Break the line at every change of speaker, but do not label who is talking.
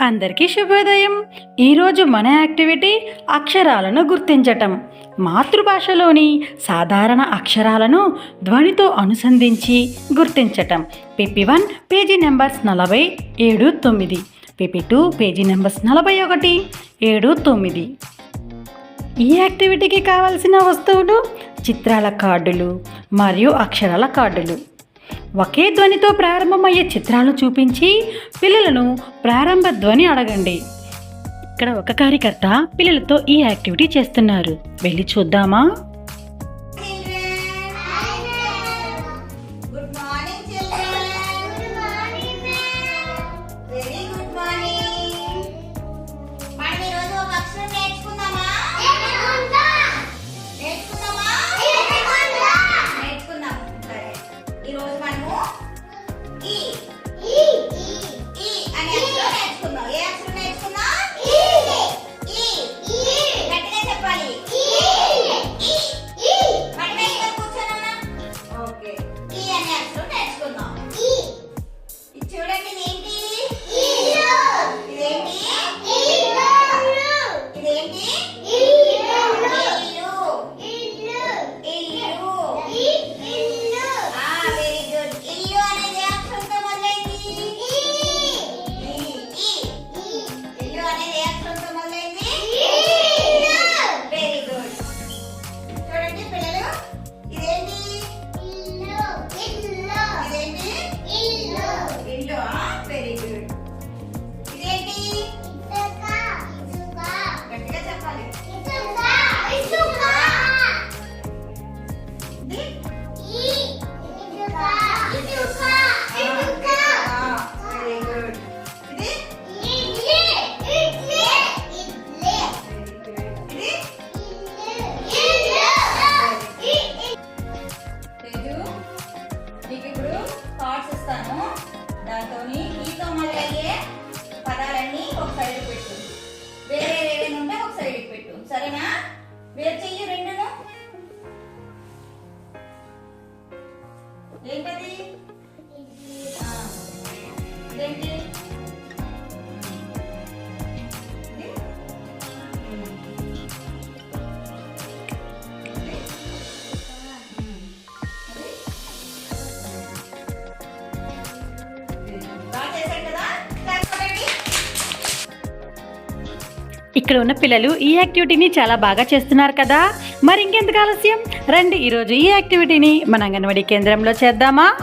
అందరికీ శుభోదయం. ఈరోజు మన యాక్టివిటీ అక్షరాలను గుర్తించటం. మాతృభాషలోని సాధారణ అక్షరాలను ధ్వనితో అనుసంధించి గుర్తించటం. పిపి వన్ పేజీ నెంబర్స్ నలభై ఏడు తొమ్మిది. పిపి టూ పేజీ నెంబర్స్ నలభై ఒకటి ఏడు తొమ్మిది. ఈ యాక్టివిటీకి కావలసిన వస్తువులు చిత్రాల కార్డులు మరియు అక్షరాల కార్డులు. ఒకే ధ్వనితో ప్రారంభమయ్యే చిత్రాలు చూపించి పిల్లలను ప్రారంభ ధ్వని అడగండి. ఇక్కడ ఒక కార్యకర్త పిల్లలతో ఈ యాక్టివిటీ చేస్తున్నారు. వెళ్ళి చూద్దామా?
వేరు చెయ్యి రెండును. ఏంటది? ఆ, ఇదేంటి
ఇక్కడ ఉన్న పిల్లలు ఈ యాక్టివిటీని చాలా బాగా చేస్తున్నారు కదా. మరి ఇంకెందుకు ఆలస్యం? రండి ఈరోజు ఈ యాక్టివిటీని మన అంగన్వాడీ కేంద్రంలో చేద్దామా?